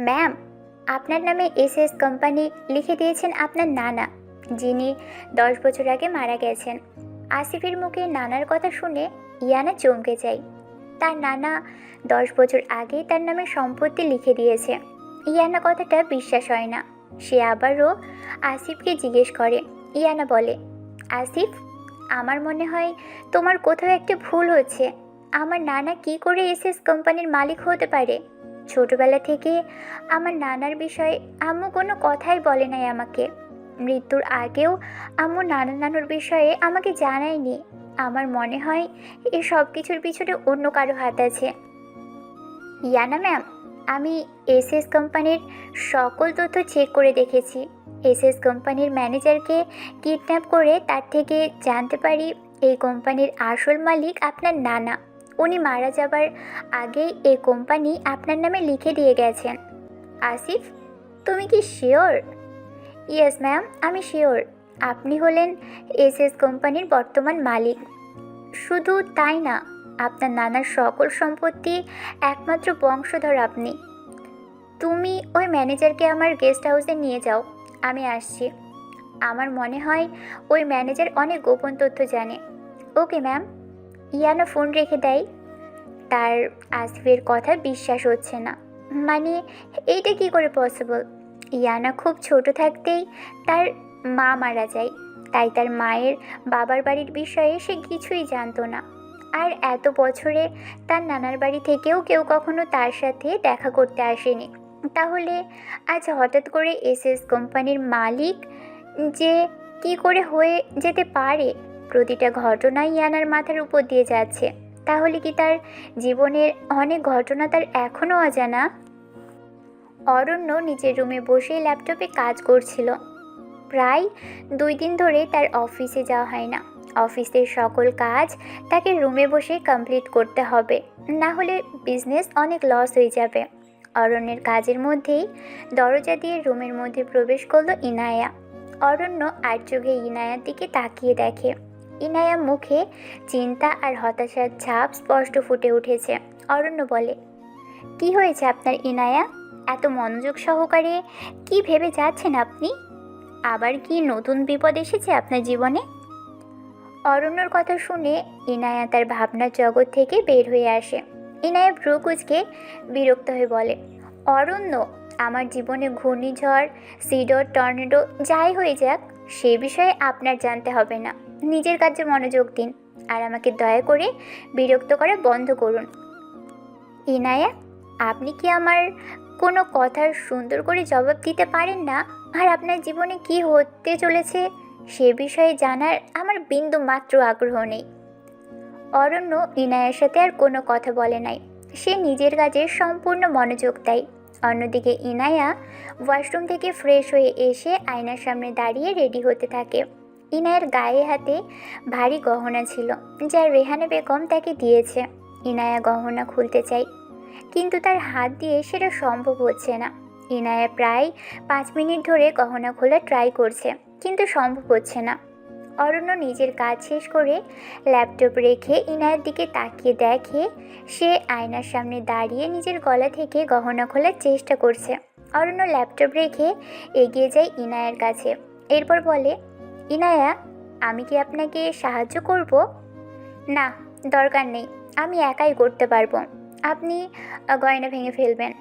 Ma'am, আপনার নামে S S company লিখে দিয়েছেন আপনার নানা, যিনি দশ বছর আগে মারা গেছেন। আসিফের মুখে নানার কথা শুনে ইয়ানা চমকে যায়। তার নানা দশ বছর আগে তার নামে সম্পত্তি লিখে দিয়েছে। ইয়ানা কথাটা বিশ্বাস হয় না। সে আবারও আসিফকে জিজ্ঞেস করে। ইয়ানা বলে, আসিফ, আমার মনে হয় তোমার কোথাও একটা ভুল হচ্ছে। আমার নানা কি করে এসএস কোম্পানির মালিক হতে পারে? ছোটবেলা থেকে আমার নানার বিষয়ে আম্মু কোনো কথাই বলে নাই আমাকে। মৃত্যুর আগেও আম্মু নানা নানুর বিষয়ে আমাকে জানায়নি। আমার মনে হয় এই সব কিছুর পিছনে অন্য কারও হাত আছে। ইয়ানা ম্যাম, আমি এসএস কোম্পানির সকল তথ্য চেক করে দেখেছি। এসএস কোম্পানির ম্যানেজারকে কিডন্যাপ করে তার থেকে জানতে পারি এই কোম্পানির আসল মালিক আপনার নানা। উনি মারা যাবার আগেই এই কোম্পানি আপনার নামে লিখে দিয়ে গেছেন। আসিফ, তুমি কি শিওর? ইয়েস, ম্যাম, আমি শিওর। আপনি হলেন এস এস কোম্পানির বর্তমান মালিক। শুধু তাই না, আপনার নানার সকল সম্পত্তি একমাত্র বংশধর আপনি। তুমি ওই ম্যানেজারকে আমার গেস্ট হাউসে নিয়ে যাও, আমি আসছি। আমার মনে হয় ওই ম্যানেজার অনেক গোপন তথ্য জানে। ওকে, ম্যাম। ইয়ানা ফোন রেখে দেয়। তার আসিফের কথা বিশ্বাস হচ্ছে না। মানে এইটা কি করে পসিবল ইয়ানা খুব ছোট থাকতেই তার মা মারা যায়। তাই তার মায়ের বাবার বাড়ির বিষয়ে সে কিছুই জানতো না। আর এত বছরে তার নানার বাড়ি থেকেও কেউ কখনো তার সাথে দেখা করতে আসেনি। তাহলে আজ হঠাৎ করে এসএস কোম্পানির মালিক যে কি করে হয়ে যেতে পারে? প্রতিটা ঘটনাই ইয়ানার মাথার উপর দিয়ে যাচ্ছে। তাহলে কি তার জীবনের অনেক ঘটনা তার এখনও অজানা? অরণ্য নিজের রুমে বসে ল্যাপটপে কাজ করছিল। প্রায় দুই দিন ধরে তার অফিসে যাওয়া হয় না। অফিসের সকল কাজ তাকে রুমে বসে কমপ্লিট করতে হবে। না হলে বিজনেস অনেক লস হয়ে যাবে। অরণ্যের কাজের মধ্যেই দরজা দিয়ে রুমের মধ্যে প্রবেশ করল ইনায়া। অরণ্য আর চোখে ইনায়ার দিকে তাকিয়ে দেখে। ইনায়া মুখে চিন্তা আর হতাশার ছাপ স্পষ্ট ফুটে উঠেছে। অরণ্য বলে, কি হয়েছে আপনার ইনায়া? এত মনোযোগ সহকারে কি ভেবে যাচ্ছেন আপনি? আবার কি নতুন বিপদ এসেছে আপনার জীবনে? অরণ্যর কথা শুনে ইনায়া তার ভাবনার জগৎ থেকে বের হয়ে আসে। ইনায়া ভ্রু কুচকে বিরক্ত হয়ে বলে, অরণ্য, আমার জীবনে ঘূর্ণিঝড়, সিডর, টর্নেডো, যাই হয়ে যাক, সে বিষয়ে আপনার জানতে হবে না। নিজের কাজে মনোযোগ দিন আর আমাকে দয়া করে বিরক্ত করা বন্ধ করুন। ইনায়া, আপনি কি আমার কোনো কথার সুন্দর করে জবাব দিতে পারেন না? আর আপনার জীবনে কি হতে চলেছে সে বিষয়ে জানার আমার বিন্দু মাত্র আগ্রহ নেই। অরণ্য ইনায়ার সাথে আর কোনো কথা বলে নাই। সে নিজের কাজে সম্পূর্ণ মনোযোগ দেয়। অন্যদিকে ইনায়া ওয়াশরুম থেকে ফ্রেশ হয়ে এসে আয়নার সামনে দাঁড়িয়ে রেডি হতে থাকে। ইনায়ের গায়ে হাতে ভারী গহনা ছিল, যা রেহানা বেগম তাকে দিয়েছে। ইনায়া গহনা খুলতে চাই, কিন্তু তার হাত দিয়ে সেটা সম্ভব হচ্ছে না। ইনায়া প্রায় পাঁচ মিনিট ধরে গহনা খোলা ট্রাই করছে, কিন্তু সম্ভব হচ্ছে না। অরণ্য নিজের কাজ শেষ করে ল্যাপটপ রেখে ইনায়ের দিকে তাকিয়ে দেখে সে আয়নার সামনে দাঁড়িয়ে নিজের গলা থেকে গহনা খোলার চেষ্টা করছে। অরণ্য ল্যাপটপ রেখে এগিয়ে যায় ইনায়ের কাছে, এরপর বলে ইনায়া আমি কি আপনাকে সাহায্য করব? না, দরকার নেই, আমি একাই করতে পারব। আপনি গয়না ভেঙে ফেলবেন।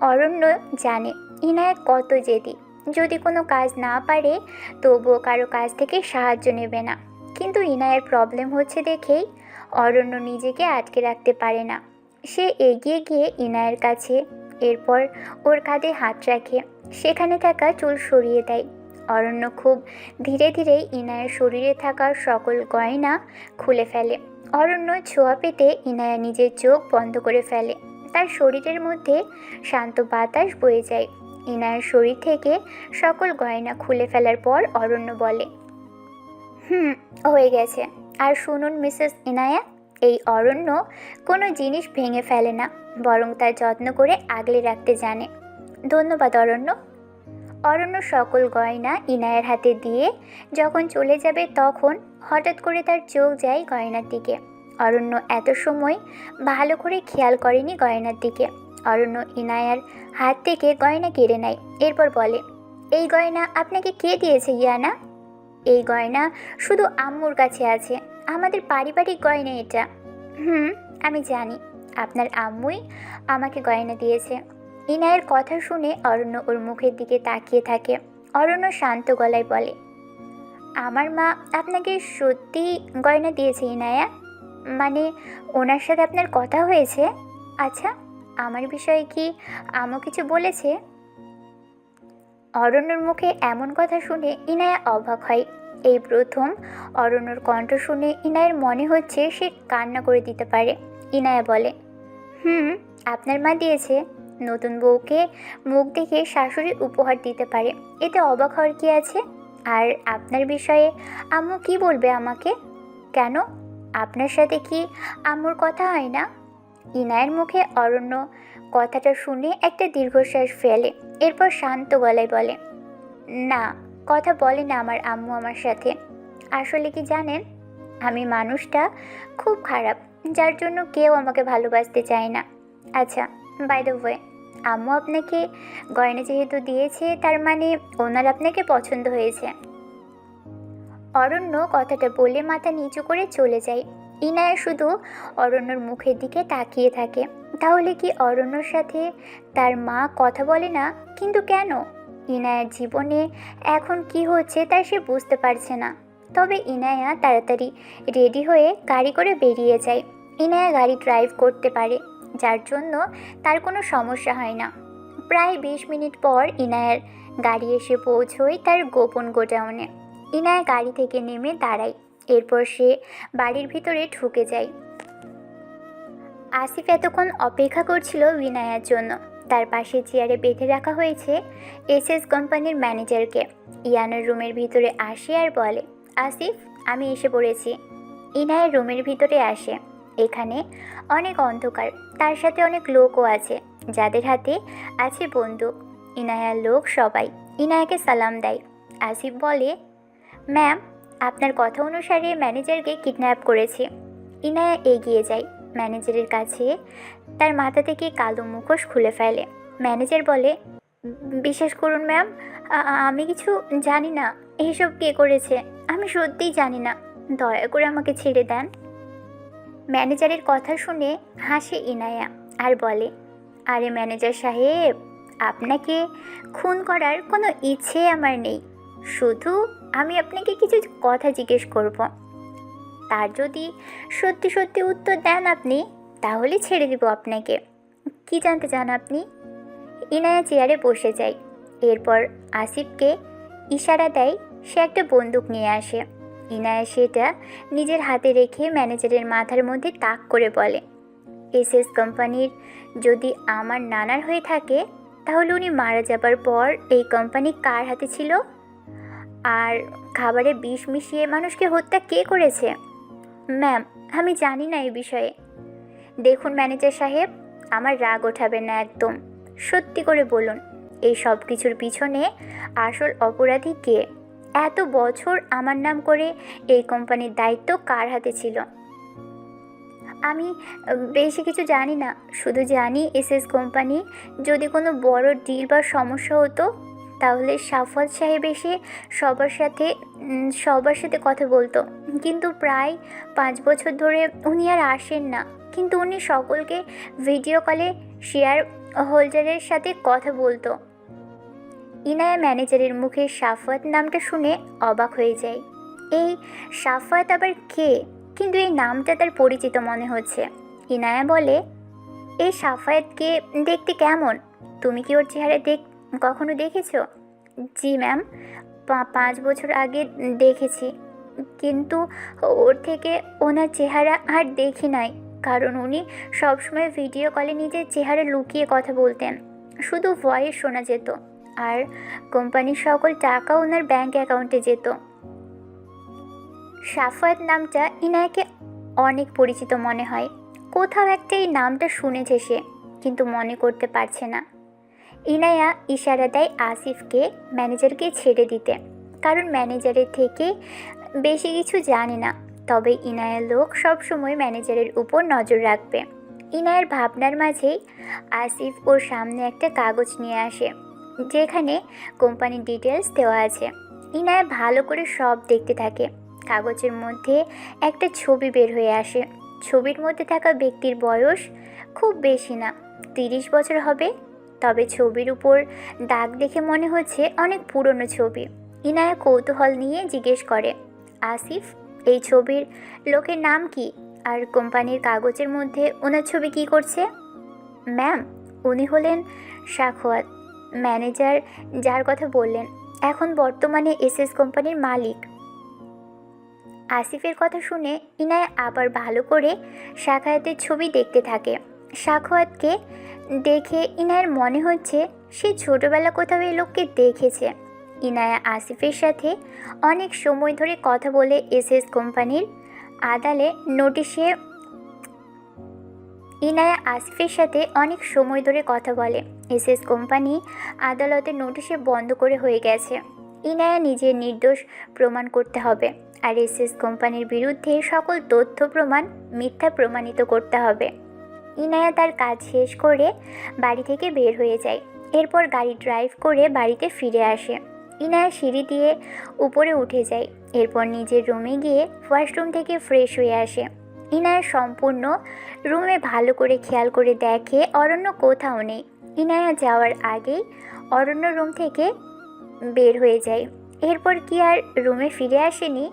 অরণ্য জানে, ইনায়া কত জেদি। যদি কোনো কাজ না পারে, তবুও কারও কাছ থেকে সাহায্য নেবে না। কিন্তু ইনায়ের প্রবলেম হচ্ছে দেখেই, অরণ্য নিজেকে আটকে রাখতে পারে না। সে এগিয়ে গিয়ে ইনায়ের কাছে, এরপর ওর কাঁধে হাত রাখে। সেখানে থাকা চুল সরিয়ে দেয়। অরণ্য খুব ধীরে ধীরে ইনায়ের শরীরে থাকা সকল গয়না খুলে ফেলে। অরণ্য ছোঁয়া পেতে ইনায়া নিজের চোখ বন্ধ করে ফেলে। তার শরীরের মধ্যে শান্ত বাতাস বয়ে যায়। ইনায়ের শরীর থেকে সকল গয়না খুলে ফেলার পর অরণ্য বলে, হুম, হয়ে গেছে। আর শুনুন, মিসেস ইনায়া, এই অরণ্য কোনো জিনিস ভেঙে ফেলে না, বরং তার যত্ন করে আগলে রাখতে জানে। ধন্যবাদ অরণ্য। অরণ্য সকল গয়না ইনায়ের হাতে দিয়ে যখন চলে যাবে তখন হঠাৎ করে তার চোখ যায় গয়নার দিকে। অরণ্য এত সময় ভালো করে খেয়াল করেনি গয়নার দিকে। অরণ্য ইনায়ার হাত থেকে গয়না কেড়ে নেয়, এরপর বলে, এই গয়না আপনাকে কে দিয়েছে, ইয়ানা? এই গয়না শুধু আম্মুর কাছে আছে, আমাদের পারিবারিক গয়না এটা। হুম, আমি জানি। আপনার আম্মুই আমাকে গয়না দিয়েছে। ইনায়ের কথা শুনে অরণ্য ওর মুখের দিকে তাকিয়ে থাকে। অরণ্য শান্ত গলায় বলে, আমার মা আপনাকে সত্যি গয়না দিয়েছে, ইনায়া। মানে ওনার সাথে আপনার কথা হয়েছে? আচ্ছা আমার বিষয়ে কি আমও কিছু বলেছে? অরণ্যর মুখে এমন কথা শুনে ইনায়া অবাক হয়। এই প্রথম অরণ্যর কণ্ঠ শুনে ইনায়ের মনে হচ্ছে সে কান্না করে দিতে পারে। ইনায়া বলে, হুম, আপনার মা দিয়েছে। নতুন বউকে মুখ দেখে শাশুড়ি উপহার দিতে পারে। এতে অবাক হওয়ার কি আছে? আর আপনার বিষয়ে আম্মু কি বলবে আমাকে? কেন? আপনার সাথে কি আম্মুর কথা হয় না? ইনায়ের মুখে অরণ্য কথাটা শুনে একটা দীর্ঘশ্বাস ফেলে, এরপর শান্ত গলায় বলে, না, কথা বলে না আমার আম্মু আমার সাথে। আসলে কি জানেন? আমি মানুষটা খুব খারাপ, যার জন্য কেউ আমাকে ভালোবাসতে চায় না। আচ্ছা বাই দ্য ওয়ে আম্মু আপনাকে গয়না যেহেতু দিয়েছে, তার মানে ওনার আপনাকে পছন্দ হয়েছে। অরণ্য কথাটা বলে মাথা নিচু করে চলে যায়। ইনায়া শুধু অরণ্যর মুখের দিকে তাকিয়ে থাকে। তাহলে কি অরণ্যর সাথে তার মা কথা বলে না? কিন্তু কেন? ইনায়ার জীবনে এখন কি হচ্ছে তা সে বুঝতে পারছে না। তবে ইনায়া তাড়াতাড়ি রেডি হয়ে গাড়ি করে বেরিয়ে যায়। ইনায়া গাড়ি ড্রাইভ করতে পারে। যার জন্য তার কোনো সমস্যা হয় না। প্রায় বিশ মিনিট পর ইনায়ার গাড়ি এসে পৌঁছয় তার গোপন গোডাউনে। ইনায়া গাড়ি থেকে নেমে দাঁড়ায়। এরপর সে বাড়ির ভিতরে ঢুকে যায়। আসিফ এতক্ষণ অপেক্ষা করছিল বিনায়ার জন্য। তার পাশে চেয়ারে বেঁধে রাখা হয়েছে এসএস কোম্পানির ম্যানেজারকে। ইয়ানার রুমের ভিতরে আসে আর বলে, আসিফ, আমি এসে পড়েছি। ইনায়ের রুমের ভিতরে আসে। এখানে অনেক অন্ধকার। তার সাথে অনেক লোকও আছে, যাদের হাতে আছে বন্দুক। ইনায়ার লোক সবাই, ইনায়াকে সালাম দেয়। আসিফ বলে, ম্যাম, আপনার কথা অনুসারে ম্যানেজারকে কিডন্যাপ করেছি। ইনায়া এগিয়ে যায়। ম্যানেজারের কাছে তার মাথা থেকে কালো মুখোশ খুলে ফেলে। ম্যানেজার বলে, বিশ্বাস করুন ম্যাম আমি কিছু জানি না। এইসব কে করেছে? আমি সত্যিই জানি না। দয়া করে আমাকে ছেড়ে দেন। ম্যানেজারের কথা শুনে হাসে ইনায়া আর বলে, আরে ম্যানেজার সাহেব, আপনাকে খুন করার কোনো ইচ্ছে আমার নেই। শুধু আমি আপনাকে কিছু কথা জিজ্ঞেস করব। তার যদি সত্যি সত্যি উত্তর দেন আপনি, তাহলে ছেড়ে দিব আপনাকে। কি জানতে চান আপনি? ইনায়া চেয়ারে বসে যায়। এরপর আসিফকে ইশারা দেয়, সে একটা বন্দুক নিয়ে আসে। ইনায়া সেটা নিজের হাতে রেখে ম্যানেজারের মাথার মধ্যে তাক করে বলে, এসএস কোম্পানির যদি আমার নানার হয়ে থাকে, তাহলে উনি মারা যাবার পর এই কোম্পানি কার হাতে ছিল? আর খাবারে বিষ মিশিয়ে মানুষকে হত্যা কে করেছে? ম্যাম, আমি জানি না এই বিষয়ে। দেখুন ম্যানেজার সাহেব, আমার রাগ ওঠাবে না একদম। সত্যি করে বলুন, এই সব কিছুর পিছনে আসল অপরাধী কে? এত বছর আমার নাম করে এই কোম্পানির দায়িত্ব কার হাতে ছিল? আমি বেশি কিছু জানি না। শুধু জানি এসএস কোম্পানি যদি কোনো বড় ডিল বা সমস্যা হতো, তাহলে সাফত সাহেব এসে সবার সাথে সবার সাথে কথা বলতো। কিন্তু প্রায় পাঁচ বছর ধরে উনি আর আসেন না। কিন্তু উনি সকলকে ভিডিও কলে, শেয়ার হোল্ডারের সাথে কথা বলতো। ইনায়া ম্যানেজারের মুখে সাফাত নামটা শুনে অবাক হয়ে যায়। এই সাফাত আবার কে? কিন্তু এই নামটা তার পরিচিত মনে হচ্ছে। ইনায়া বলে, এই সাফায়াতকে দেখতে কেমন? তুমি কি ওর চেহারা দেখ, কখনো দেখেছ? জি, ম্যাম পাঁচ বছর আগে দেখেছি। কিন্তু ওর থেকে ওনার চেহারা আর দেখি নাই। কারণ উনি সবসময় ভিডিও কলে নিজের চেহারা লুকিয়ে কথা বলতেন। শুধু ভয়েস শোনা যেত। আর কোম্পানির সকল টাকা ওনার ব্যাংক অ্যাকাউন্টে যেত। সাফায়াত নামটা ইনায়াকে অনেক পরিচিত মনে হয়। কোথাও একটা এই নামটা শুনেছে সে, কিন্তু মনে করতে পারছে না। ইনায়া ইশারা দেয় আসিফকে ম্যানেজারকে ছেড়ে দিতে। কারণ ম্যানেজারের থেকে বেশি কিছু জানে না। তবে ইনায়া লোক সবসময় ম্যানেজারের উপর নজর রাখবে। ইনায়ের ভাবনার মাঝেই আসিফ ওর সামনে একটা কাগজ নিয়ে আসে। যেখানে কোম্পানির ডিটেলস দেওয়া আছে। ইনায়া ভালো করে সব দেখতে থাকে। কাগজের মধ্যে একটা ছবি বের হয়ে আসে। ছবির মধ্যে থাকা ব্যক্তির বয়স খুব বেশি না, তিরিশ বছর হবে। তবে ছবির উপর দাগ দেখে মনে হচ্ছে অনেক পুরনো ছবি। ইনায়া কৌতূহল নিয়ে জিজ্ঞেস করে, আসিফ, এই ছবির লোকের নাম কি? আর কোম্পানির কাগজের মধ্যে ওনার ছবি কি করছে? ম্যাম, উনি হলেন সাখোয়াত ম্যানেজার যার কথা বললেন, এখন বর্তমানে এসএস কোম্পানির মালিক। আসিফের কথা শুনে ইনায় আবার ভালো করে শাখায়াতের ছবি দেখতে থাকে। শাখায়াতকে দেখে ইনায়ের মনে হচ্ছে সে ছোটবেলা কোথাও এই লোককে দেখেছে। ইনায়া আসিফের সাথে অনেক সময় ধরে কথা বলে এসএস কোম্পানির আদালে নোটিশে ইনায়া আসিফের সাথে অনেক সময় ধরে কথা বলে। এসএস কোম্পানি আদালতের নোটিশে বন্ধ করে হয়ে গেছে। ইনায়া নিজের নির্দোষ প্রমাণ করতে হবে আর এসএস কোম্পানির বিরুদ্ধে সকল তথ্য প্রমাণ, মিথ্যা প্রমাণিত করতে হবে। ইনায়া তার কাজ শেষ করে বাড়ি থেকে বের হয়ে যায়। এরপর গাড়ি ড্রাইভ করে বাড়িতে ফিরে আসে। ইনায়া সিঁড়ি দিয়ে উপরে উঠে যায়। এরপর নিজের রুমে গিয়ে ওয়াশরুম থেকে ফ্রেশ হয়ে আসে। ইনায়া সম্পূর্ণ রুমে ভালো করে খেয়াল করে দেখে অরণ্য কোথাও নেই। ইনায়া যাওয়ার আগেই অরণ্য রুম থেকে বের হয়ে যায়। এরপর কি আর রুমে ফিরে আসেনি?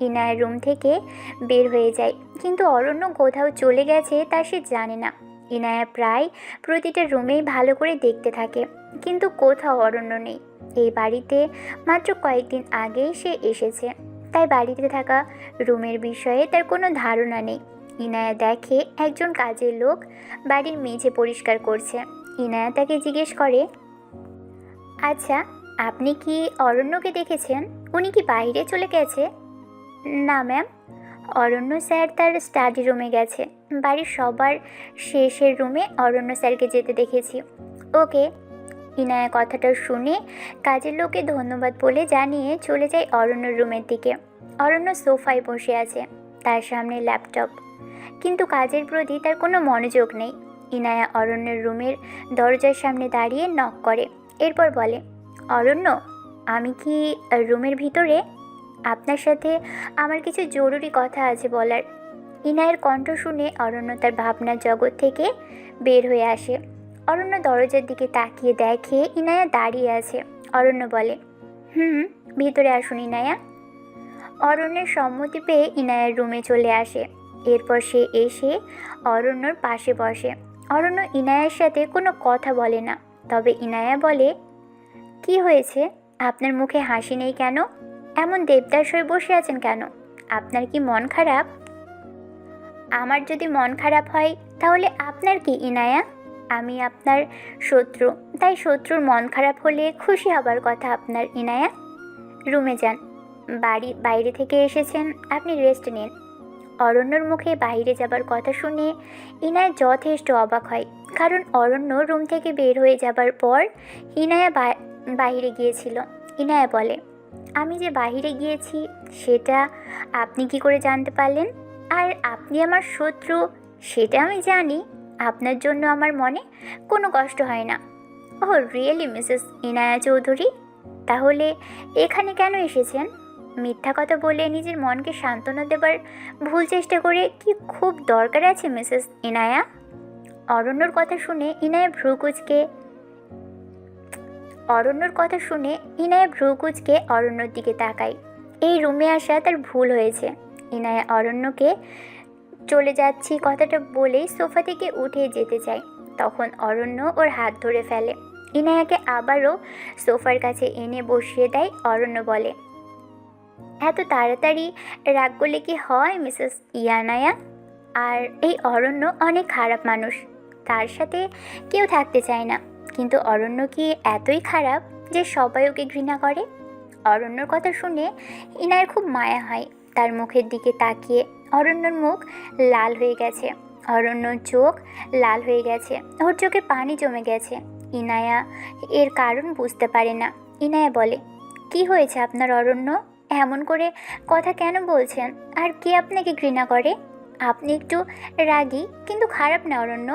ইনায়ের রুম থেকে বের হয়ে যায়। কিন্তু অরণ্য কোথাও চলে গেছে তা সে জানে না। ইনায়া প্রায় প্রতিটা রুমেই ভালো করে দেখতে থাকে। কিন্তু কোথাও অরণ্য নেই। এই বাড়িতে মাত্র কয়েকদিন আগেই সে এসেছে। তাই বাড়িতে থাকা রুমের বিষয়ে তার কোনো ধারণা নেই। ইনায়া দেখে একজন কাজের লোক বাড়ির মেঝে পরিষ্কার করছে। ইনায়া তাকে জিজ্ঞেস করে আচ্ছা আপনি কি অরণ্যকে দেখেছেন? উনি কি বাইরে চলে গেছে? না, ম্যাম। অরণ্য স্যার তার স্টাডি রুমে গেছে। বাড়ির সবার শেষের রুমে অরণ্য স্যারকে যেতে দেখেছি। ওকে ইনায়া কথাটা শুনে কাজের লোকে ধন্যবাদ বলে জানিয়ে চলে যায় অরণ্যর রুমের দিকে। অরণ্য সোফায় বসে আছে, তার সামনে ল্যাপটপ। কিন্তু কাজের প্রতি তার কোনো মনোযোগ নেই। ইনায়া অরণ্যের রুমের দরজার সামনে দাঁড়িয়ে নক করে, এরপর বলে, অরণ্য, আমি কি রুমের ভিতরে? আপনার সাথে আমার কিছু জরুরি কথা আছে বলার। ইনায়ের কণ্ঠ শুনে অরণ্য তার ভাবনার জগৎ থেকে বের হয়ে আসে। অরণ্য দরজার দিকে তাকিয়ে দেখে ইনায়া দাঁড়িয়ে আছে। অরণ্য বলে, হুম, ভিতরে আসুন ইনায়া। অরণ্যের সম্মতি পেয়ে ইনায়ার রুমে চলে আসে। এরপর সে এসে অরণ্যর পাশে বসে। অরণ্য ইনায়ার সাথে কোনো কথা বলে না, তবে ইনায়া বলে, কি হয়েছে? আপনার মুখে হাসি নেই কেন? এমন দেবদাস হয়ে বসে আছেন কেন? আপনার কি মন খারাপ? আমার যদি মন খারাপ হয়, তাহলে আপনার কি, ইনায়া? আমি আপনার শত্রু। তাই শত্রুর মন খারাপ হলে খুশি হবার কথা আপনার, ইনায়া। রুমে যান। বাড়ি, বাইরে থেকে এসেছেন। আপনি রেস্ট নিন। অরণ্যর মুখে বাইরে যাবার কথা শুনে ইনায়া যথেষ্ট অবাক হয়। কারণ অরণ্য রুম থেকে বের হয়ে যাবার পর ইনায়া বাইরে গিয়েছিল। ইনায়া বলে, আমি যে বাহিরে গিয়েছি, সেটা আপনি কি করে জানতে পারলেন? আর আপনি আমার শত্রু, সেটা আমি জানি। আপনার জন্য আমার মনে কোনো কষ্ট হয় না। ও রিয়েলি মিসেস ইনায়া চৌধুরী? তাহলে এখানে কেন এসেছেন? মিথ্যা কথা বলে নিজের মনকে সান্ত্বনা দেবার ভুল চেষ্টা করে কি খুব দরকার আছে, মিসেস ইনায়া? অরণ্যর কথা শুনে ইনায়া ভ্রুকুচকে, অরণ্যর কথা শুনে ইনায়া ভ্রুকুচকে অরণ্যর দিকে তাকায়। এই রুমে আসা তার ভুল হয়েছে। ইনায়া অরণ্যকে চলে যাচ্ছি কথাটা বলেই সোফা থেকে উঠে যেতে চায়। তখন অরণ্য ওর হাত ধরে ফেলে। ইনায়াকে আবারও সোফার কাছে এনে বসিয়ে দেয়, অরণ্য বলে, এত তাড়াতাড়ি রাগ করলে কি হয়, মিসেস ইয়ানায়া? আর এই অরণ্য অনেক খারাপ মানুষ। তার সাথে কেউ থাকতে চায় না। কিন্তু অরণ্য কি এতই খারাপ যে সবাই ওকে ঘৃণা করে? অরণ্যর কথা শুনে ইনায়ের খুব মায়া হয়। তার মুখের দিকে তাকিয়ে অরণ্যর মুখ লাল হয়ে গেছে। অরণ্যর চোখ লাল হয়ে গেছে। ওর চোখে পানি জমে গেছে। ইনায়া এর কারণ বুঝতে পারে না। ইনায়া বলে, কি হয়েছে আপনার অরণ্য? এমন করে কথা কেন বলছেন? আর কে আপনাকে ঘৃণা করে? আপনি একটু রাগী, কিন্তু খারাপ না অরণ্য?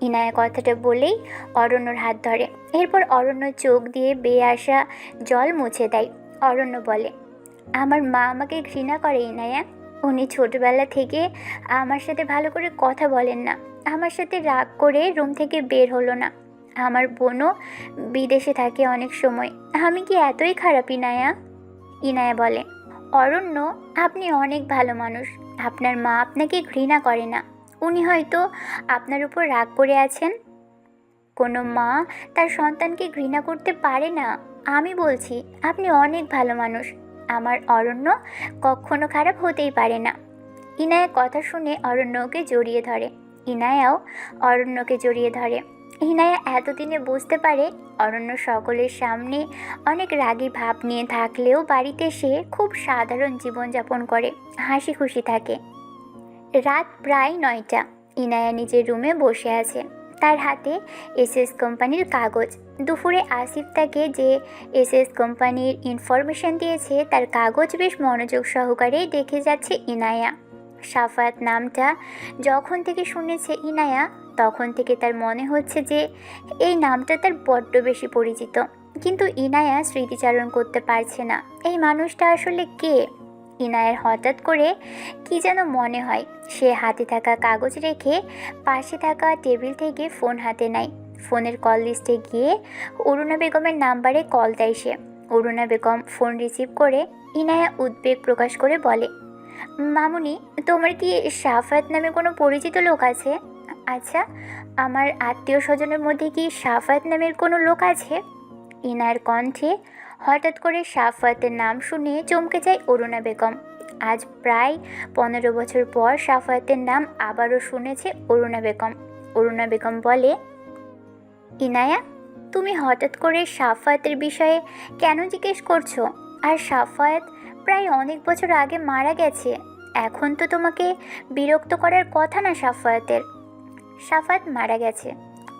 ইনায়া কথাটা বলেই অরণ্যর হাত ধরে। এরপর অরণ্য চোখ দিয়ে বেয়ে আসা জল মুছে দেয়। অরণ্য বলে, আমার মা আমাকে ঘৃণা করে, ইনায়া। উনি ছোটবেলা থেকে আমার সাথে ভালো করে কথা বলেন না। আমার সাথে রাগ করে রুম থেকে বের হলো না। আমার বোনও বিদেশে থাকে অনেক সময়। আমি কি এতই খারাপ ইনায়া? ইনায়া বলে, অরণ্য, আপনি অনেক ভালো মানুষ। আপনার মা আপনাকে ঘৃণা করে না। উনি হয়তো আপনার উপর রাগ করে আছেন। কোনো মা তার সন্তানকে ঘৃণা করতে পারে না। আমি বলছি, আপনি অনেক ভালো মানুষ। আমার অরণ্য কখনো খারাপ হতেই পারে না। ইনায়া কথা শুনে অরণ্যকে জড়িয়ে ধরে। ইনায়াও অরণ্যকে জড়িয়ে ধরে। ইনায়া এতদিনে বুঝতে পারে অরণ্য সকলের সামনে অনেক রাগী ভাব নিয়ে থাকলেও বাড়িতে সে খুব সাধারণ জীবনযাপন করে, হাসি খুশি থাকে। রাত প্রায় নয়টা। ইনায়া নিজের রুমে বসে আছে। তার হাতে এসএস কোম্পানির কাগজ। দুপুরে আসিফ তাকে যে এসএস কোম্পানির ইনফরমেশন দিয়েছে, তার কাগজ বেশ মনোযোগ সহকারে দেখে যাচ্ছে ইনায়া। সাফাত নামটা যখন থেকে শুনেছে ইনায়া, তখন থেকে তার মনে হচ্ছে যে এই নামটা তার বড্ড বেশি পরিচিত। কিন্তু ইনায়া স্মৃতিচারণ করতে পারছে না। এই মানুষটা আসলে কে? ইনায়ের হঠাৎ করে কি যেন মনে হয়। সে হাতে থাকা কাগজ রেখে পাশে থাকা টেবিল থেকে ফোন হাতে নেয়। ফোনের কল লিস্টে গিয়ে অরুণা বেগমের নাম্বারে কল দেয় সে। অরুণা বেগম ফোন রিসিভ করে ইনায়া উদ্বেগ প্রকাশ করে বলে, মামুনি, তোমার কি সাফাত নামে কোনো পরিচিত লোক আছে? আচ্ছা আমার আত্মীয় স্বজনের মধ্যে কি সাফাত নামের কোনো লোক আছে? ইনার কণ্ঠে হঠাৎ করে সাফাতের নাম শুনে চমকে যায় অরুণা বেগম। আজ প্রায় পনেরো বছর পর সাফায়াতের নাম আবারও শুনেছে অরুণা বেগম। অরুণা বেগম বলে, ইনায়া, তুমি হঠাৎ করে সাফায়াতের বিষয়ে কেন জিজ্ঞেস করছ? আর সাফায়াত প্রায় অনেক বছর আগে মারা গেছে। এখন তো তোমাকে বিরক্ত করার কথা না সাফায়াতের সাফাত মারা গেছে।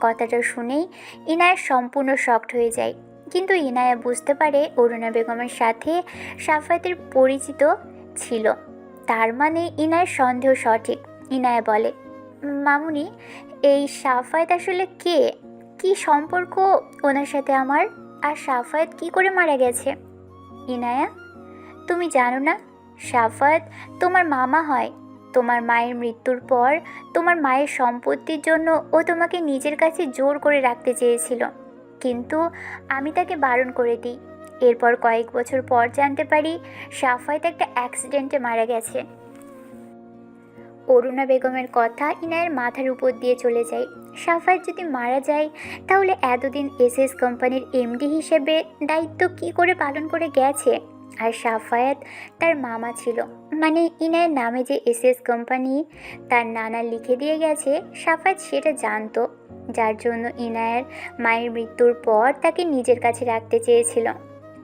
কথাটা শুনেই ইনায়া সম্পূর্ণ শক্ট হয়ে যায়। কিন্তু ইনায়া বুঝতে পারে অরুণা বেগমের সাথে সাফায়াতের পরিচিত ছিল। তার মানে ইনায়ের সন্দেহ সঠিক। ইনায়া বলে, মামুনি, এই সাফায়াত আসলে কে? কি সম্পর্ক ওনার সাথে আমার? আর সাফায়াত কি করে মারা গেছে? ইনায়া, তুমি জানো না, সাফায়াত তোমার মামা হয়। তোমার মায়ের মৃত্যুর পর তোমার মায়ের সম্পত্তির জন্য ও তোমাকে নিজের কাছে জোর করে রাখতে চেয়েছিল। কিন্তু আমি তাকে বারণ করে দিই। এরপর কয়েক বছর পর জানতে পারি সাফায়াত একটা অ্যাক্সিডেন্টে মারা গেছে। অরুণা বেগমের কথা ইনায়ের মাথার উপর দিয়ে চলে যায়। সাফায়াত যদি মারা যায়, তাহলে এতদিন এসএস কোম্পানির এমডি হিসেবে দায়িত্ব কি করে পালন করে গেছে? আর সাফায়াত তার মামা ছিল। মানে ইনায়ের নামে যে এসএস কোম্পানি তার নানা লিখে দিয়ে গেছে, সাফায়াত সেটা জানতো। যার জন্য ইনায়ের মায়ের মৃত্যুর পর তাকে নিজের কাছে রাখতে চেয়েছিল।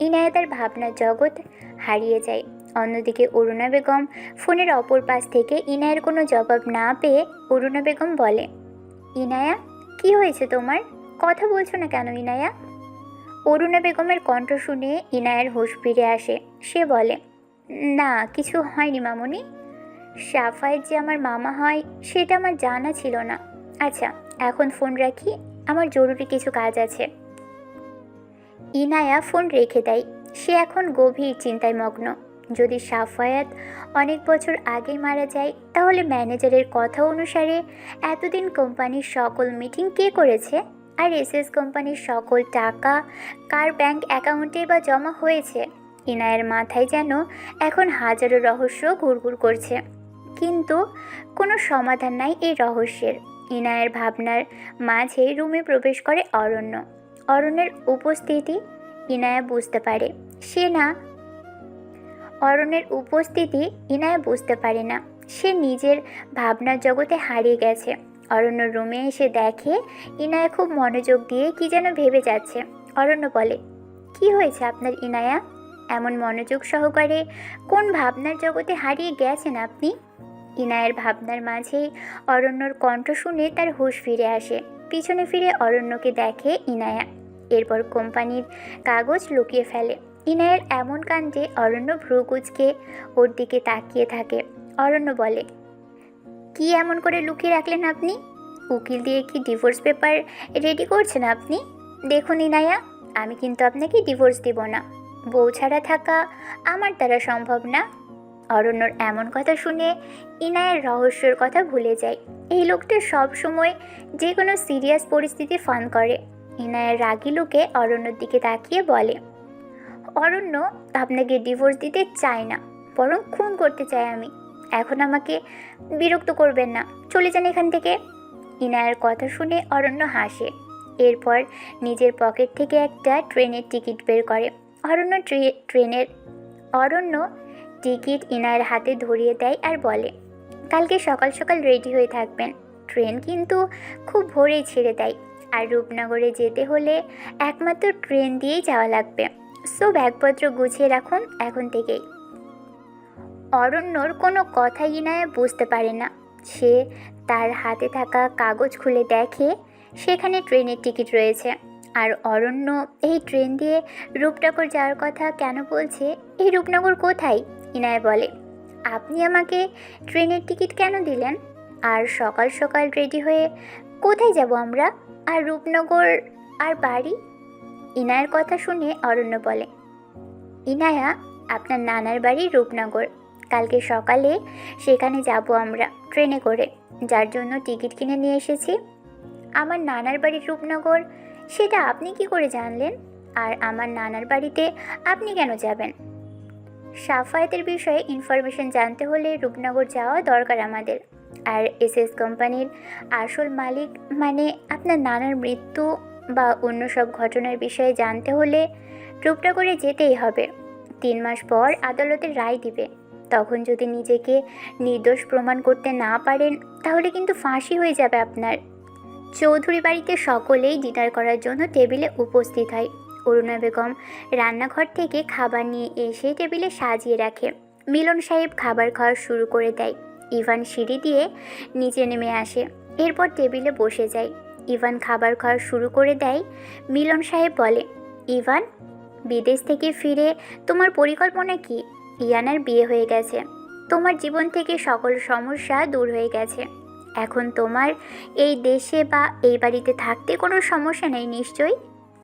ইনায়া তার ভাবনার জগৎ হারিয়ে যায়। অন্যদিকে অরুণা বেগম ফোনের অপর পাশ থেকে ইনায়ের কোনো জবাব না পেয়ে অরুণা বেগম বলে, ইনায়া, কি হয়েছে তোমার? কথা বলছো না কেন ইনায়া? অরুণা বেগমের কণ্ঠ শুনে ইনায়ের হুঁশ ফিরে আসে। সে বলে, না, কিছু হয়নি মামনি। সাফায়েত যে আমার মামা হয়, সেটা আমার জানা ছিল না। আচ্ছা এখন ফোন রাখি, আমার জরুরি কিছু কাজ আছে। ইনায়া ফোন রেখে দেয়, সে এখন গভীর চিন্তায় মগ্ন। যদি সাফায়াত অনেক বছর আগে মারা যায়, তাহলে ম্যানেজারের কথা অনুসারে এতদিন কোম্পানির সকল মিটিং কে করেছে? আর এসএস কোম্পানির সকল টাকা কার ব্যাংক অ্যাকাউন্টে বা জমা হয়েছে? ইনায়ের মাথায় যেন এখন হাজারো রহস্য ঘুরঘুর করছে। কিন্তু কোনো সমাধান নাই এই রহস্যের। ইনায়ের ভাবনার মাঝে রুমে প্রবেশ করে অরণ্য। অরণ্যের উপস্থিতি ইনায়া বুঝতে পারে। সে না, অরণ্যের উপস্থিতি ইনায়া বুঝতে পারে না। সে নিজের ভাবনার জগতে হারিয়ে গেছে। অরণ্য রুমে এসে দেখে ইনায়া খুব মনোযোগ দিয়ে কি যেন ভেবে যাচ্ছে। অরণ্য বলে, কি হয়েছে আপনার ইনায়া? এমন মনোযোগ সহকারে কোন ভাবনার জগতে হারিয়ে গেছেন আপনি? ইনায়ের ভাবনার মাঝেই অরণ্যর কণ্ঠ শুনে তার হুঁশ ফিরে আসে। পিছনে ফিরে অরণ্যকে দেখে ইনায়া। এরপর কোম্পানির কাগজ লুকিয়ে ফেলে। ইনায়ের এমন কাণ্ডে অরণ্য ভ্রুকুচকে ওর দিকে তাকিয়ে থাকে। অরণ্য বলে, কি এমন করে লুকিয়ে রাখলেন আপনি? উকিল দিয়ে কি ডিভোর্স পেপার রেডি করছেন আপনি? দেখুন ইনায়া, আমি কিন্তু আপনাকে ডিভোর্স দিব না। বউ ছাড়া থাকা আমার দ্বারা সম্ভব না। অরণ্যর এমন কথা শুনে ইনায়ের রহস্যর কথা ভুলে যায়। এই লোকটা সব সময় যে কোনো সিরিয়াস পরিস্থিতি ফান করে। ইনায়ের রাগি লোকে অরণ্যর দিকে তাকিয়ে বলে, অরণ্য আপনাকে ডিভোর্স দিতে চায় না, বরং খুন করতে চাই আমি। এখন আমাকে বিরক্ত করবেন না, চলে যান এখান থেকে। ইনায়ের কথা শুনে অরণ্য হাসে। এরপর নিজের পকেট থেকে একটা ট্রেনের টিকিট বের করে। অরণ্য ট্রে- ট্রেনের, অরণ্য টিকিট ইনায়ের হাতে ধরিয়ে দেয় আর বলে, কালকে সকাল সকাল রেডি হয়ে থাকবেন। ট্রেন কিন্তু খুব ভোরেই ছেড়ে দেয়। আর রূপনগরে যেতে হলে একমাত্র ট্রেন দিয়েই যাওয়া লাগবে। সো ব্যাগপত্র গুছিয়ে রাখুন এখন থেকেই। অরণ্যর কোনো কথাই ইনায়া বুঝতে পারে না। সে তার হাতে থাকা কাগজ খুলে দেখে সেখানে ট্রেনের টিকিট রয়েছে। আর অরণ্য, এই ট্রেন দিয়ে রূপনগর যাওয়ার কথা কেন বলছে? এই রূপনগর কোথায়? ইনায়া বলে, আপনি আমাকে ট্রেনের টিকিট কেন দিলেন? আর সকাল সকাল রেডি হয়ে কোথায় যাব আমরা? আর রূপনগর? আর বাড়ি? ইনায়ের কথা শুনে অরণ্য বলে, ইনায়া, আপনার নানার বাড়ি রূপনগর। কালকে সকালে সেখানে যাব আমরা ট্রেনে করে। যার জন্য টিকিট কিনে নিয়ে এসেছি। আমার নানার বাড়ি রূপনগর। সেটা আপনি কি করে জানলেন? আর আমার নানার বাড়িতে আপনি কেন যাবেন? সাফায়েতের বিষয়ে ইনফরমেশন জানতে হলে রূপনগর যাওয়া দরকার আমাদের। আর এস এস কোম্পানির আসল মালিক মানে আপনার নানার মৃত্যু বা অন্য সব ঘটনার বিষয়ে জানতে হলে রূপনগরে যেতেই হবে। তিন মাস পর আদালতের রায় দিবে। তখন যদি নিজেকে নির্দোষ প্রমাণ করতে না পারেন, তাহলে কিন্তু ফাঁসি হয়ে যাবে আপনার। চৌধুরী বাড়িতে সকলেই ডিনার করার জন্য টেবিলে উপস্থিত হয়। অরুণা বেগম রান্নাঘর থেকে খাবার নিয়ে এসে টেবিলে সাজিয়ে রাখে। মিলন সাহেব খাবার খাওয়া শুরু করে দেয়। ইভান সিঁড়ি দিয়ে নিচে নেমে আসে। এরপর টেবিলে বসে যায়। ইভান খাবার খাওয়া শুরু করে দেয়। মিলন সাহেব বলে, ইভান, বিদেশ থেকে ফিরে তোমার পরিকল্পনা কি? ইয়ানার বিয়ে হয়ে গেছে। তোমার জীবন থেকে সকল সমস্যা দূর হয়ে গেছে। এখন তোমার এই দেশে বা এই বাড়িতে থাকতে কোনো সমস্যা নেই, নিশ্চয়ই?